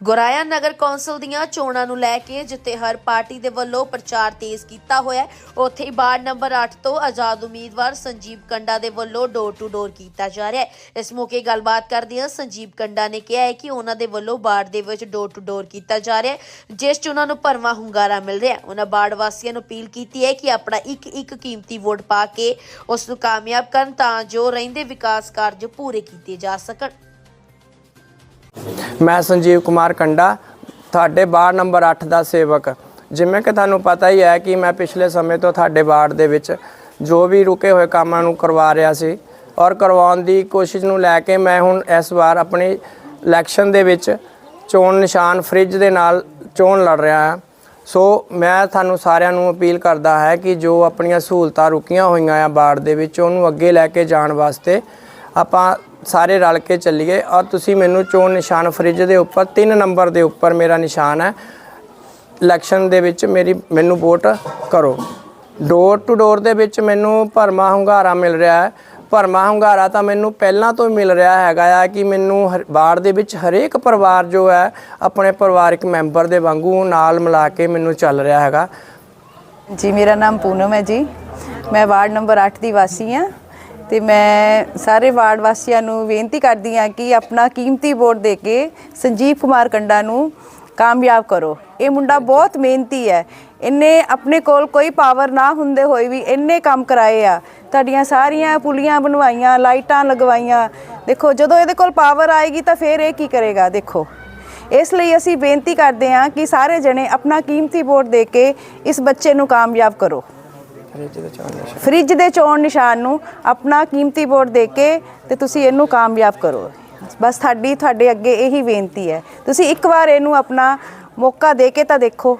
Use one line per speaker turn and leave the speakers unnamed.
ਗੁਰਾਇਆ ਨਗਰ council ਦੀਆਂ ਚੋਣਾਂ ਨੂੰ ਲੈ ਕੇ ਜਿੱਥੇ ਹਰ ਪਾਰਟੀ ਦੇ ਵੱਲੋਂ ਪ੍ਰਚਾਰ ਤੇਜ਼ ਕੀਤਾ ਹੋਇਆ ਉੱਥੇ ਹੀ ਵਾਰਡ ਨੰਬਰ 8 ਤੋਂ ਆਜ਼ਾਦ ਉਮੀਦਵਾਰ ਸੰਜੀਵ ਕੰਡਾ ਦੇ ਵੱਲੋਂ ਡੋਰ ਟੂ ਡੋਰ ਕੀਤਾ ਜਾ ਰਿਹਾ ਹੈ। ਇਸ ਮੌਕੇ ਗੱਲਬਾਤ ਕਰਦਿਆਂ ਸੰਜੀਵ ਕੰਡਾ ਨੇ ਕਿਹਾ ਹੈ ਕਿ ਉਹਨਾਂ ਦੇ ਵੱਲੋਂ ਵਾਰਡ ਦੇ ਵਿੱਚ ਡੋਰ ਟੂ ਡੋਰ ਕੀਤਾ ਜਾ ਰਿਹਾ ਹੈ, ਜਿਸ 'ਚ ਉਹਨਾਂ ਨੂੰ ਭਰਵਾਂ ਹੁੰਗਾਰਾ ਮਿਲ ਰਿਹਾ ਹੈ। ਉਹਨਾਂ ਵਾਰਡ ਵਾਸੀਆਂ ਨੂੰ ਅਪੀਲ ਕੀਤੀ ਹੈ ਕਿ ਆਪਣਾ ਇੱਕ ਇੱਕ ਕੀਮਤੀ ਵੋਟ ਪਾ ਕੇ ਉਸ ਨੂੰ ਕਾਮਯਾਬ ਕਰਨ ਤਾਂ ਜੋ ਰਹਿੰਦੇ ਵਿਕਾਸ ਕਾਰਜ ਪੂਰੇ ਕੀਤੇ ਜਾ ਸਕਣ।
ਮੈਂ ਸੰਜੀਵ ਕੁਮਾਰ ਕੰਡਾ, ਤੁਹਾਡੇ ਵਾਰਡ ਨੰਬਰ 8 ਦਾ ਸੇਵਕ। ਜਿਵੇਂ ਕਿ ਤੁਹਾਨੂੰ ਪਤਾ ਹੀ ਹੈ ਕਿ ਮੈਂ ਪਿਛਲੇ ਸਮੇਂ ਤੋਂ ਤੁਹਾਡੇ ਵਾਰਡ ਦੇ ਵਿੱਚ ਜੋ ਵੀ ਰੁਕੇ ਹੋਏ ਕੰਮਾਂ ਨੂੰ ਕਰਵਾ ਰਿਹਾ ਸੀ ਔਰ ਕਰਵਾਉਣ ਦੀ ਕੋਸ਼ਿਸ਼ ਨੂੰ ਲੈ ਕੇ ਮੈਂ ਹੁਣ ਇਸ ਵਾਰ ਆਪਣੀ ਇਲੈਕਸ਼ਨ ਦੇ ਵਿੱਚ ਚੋਣ ਨਿਸ਼ਾਨ ਫ੍ਰਿਜ ਦੇ ਨਾਲ ਚੋਣ ਲੜ ਰਿਹਾ ਹਾਂ। ਸੋ ਮੈਂ ਤੁਹਾਨੂੰ ਸਾਰਿਆਂ ਨੂੰ ਅਪੀਲ ਕਰਦਾ ਹੈ ਕਿ ਜੋ ਆਪਣੀਆਂ ਸਹੂਲਤਾਂ ਰੁਕੀਆਂ ਹੋਈਆਂ ਆ ਬਾੜ ਦੇ ਵਿੱਚ, ਉਹਨੂੰ ਅੱਗੇ ਲੈ ਕੇ ਜਾਣ ਵਾਸਤੇ ਆਪਾਂ ਸਾਰੇ ਰਲ ਕੇ ਚੱਲੀਏ। ਔਰ ਤੁਸੀਂ ਮੈਨੂੰ ਚੋਣ ਨਿਸ਼ਾਨ ਫਰਿੱਜ ਦੇ ਉੱਪਰ 3 ਨੰਬਰ ਦੇ ਉੱਪਰ ਮੇਰਾ ਨਿਸ਼ਾਨ ਹੈ। ਇਲੈਕਸ਼ਨ ਦੇ ਵਿੱਚ ਮੇਰੀ, ਮੈਨੂੰ ਵੋਟ ਕਰੋ। ਡੋਰ ਟੂ ਡੋਰ ਦੇ ਵਿੱਚ ਮੈਨੂੰ ਭਰਮਾ ਹੁੰਗਾਰਾ ਮਿਲ ਰਿਹਾ ਹੈ। ਭਰਮਾ ਹੁੰਗਾਰਾ ਤਾਂ ਮੈਨੂੰ ਪਹਿਲਾਂ ਤੋਂ ਹੀ ਮਿਲ ਰਿਹਾ ਹੈਗਾ ਆ ਕਿ ਮੈਨੂੰ ਹਰ- ਵਾਰਡ ਦੇ ਵਿੱਚ ਹਰੇਕ ਪਰਿਵਾਰ ਜੋ ਹੈ, ਆਪਣੇ ਪਰਿਵਾਰਕ ਮੈਂਬਰ ਦੇ ਵਾਂਗੂ ਨਾਲ ਮਿਲਾ ਕੇ ਮੈਨੂੰ ਚੱਲ ਰਿਹਾ ਹੈਗਾ।
ਜੀ, ਮੇਰਾ ਨਾਮ ਪੂਨਮ ਹੈ ਜੀ। ਮੈਂ ਵਾਰਡ ਨੰਬਰ 8 ਦੀ ਵਾਸੀ ਹਾਂ। ਤੇ ਮੈਂ ਸਾਰੇ ਵਾਰਡ ਵਾਸੀਆਂ ਨੂੰ ਬੇਨਤੀ ਕਰਦੀ ਹਾਂ ਕਿ ਆਪਣਾ ਕੀਮਤੀ ਵੋਟ ਦੇ ਕੇ ਸੰਜੀਵ ਕੁਮਾਰ ਕੰਡਾ ਨੂੰ ਕਾਮਯਾਬ ਕਰੋ। ਇਹ ਮੁੰਡਾ ਬਹੁਤ ਮਿਹਨਤੀ ਹੈ। ਇਹਨੇ ਆਪਣੇ ਕੋਲ ਕੋਈ ਪਾਵਰ ਨਾ ਹੁੰਦੇ ਹੋਏ ਵੀ ਇੰਨੇ ਕੰਮ ਕਰਾਏ ਆ। ਤੁਹਾਡੀਆਂ ਸਾਰੀਆਂ ਪੁਲੀਆਂ ਬਣਵਾਈਆਂ, ਲਾਈਟਾਂ ਲਗਵਾਈਆਂ। ਦੇਖੋ, ਜਦੋਂ ਇਹਦੇ ਕੋਲ ਪਾਵਰ ਆਏਗੀ ਤਾਂ ਫਿਰ ਇਹ ਕੀ ਕਰੇਗਾ? ਦੇਖੋ। ਇਸ ਲਈ ਅਸੀਂ ਬੇਨਤੀ ਕਰਦੇ ਹਾਂ ਕਿ ਸਾਰੇ ਜਣੇ ਆਪਣਾ ਕੀਮਤੀ ਵੋਟ ਦੇ ਕੇ ਇਸ ਬੱਚੇ ਨੂੰ ਕਾਮਯਾਬ ਕਰੋ। ਫਰਿੱਜ ਫਰਿੱਜ ਦੇ ਚੋਣ ਨਿਸ਼ਾਨ ਨੂੰ ਆਪਣਾ ਕੀਮਤੀ ਵੋਟ ਦੇ ਕੇ ਤੇ ਤੁਸੀਂ ਇਹਨੂੰ ਕਾਮਯਾਬ ਕਰੋ। ਬਸ ਸਾਡੀ ਤੁਹਾਡੇ ਅੱਗੇ ਇਹੀ ਬੇਨਤੀ ਹੈ। ਤੁਸੀਂ ਇੱਕ ਵਾਰ ਇਹਨੂੰ ਆਪਣਾ ਮੌਕਾ ਦੇ ਕੇ ਤਾਂ ਦੇਖੋ।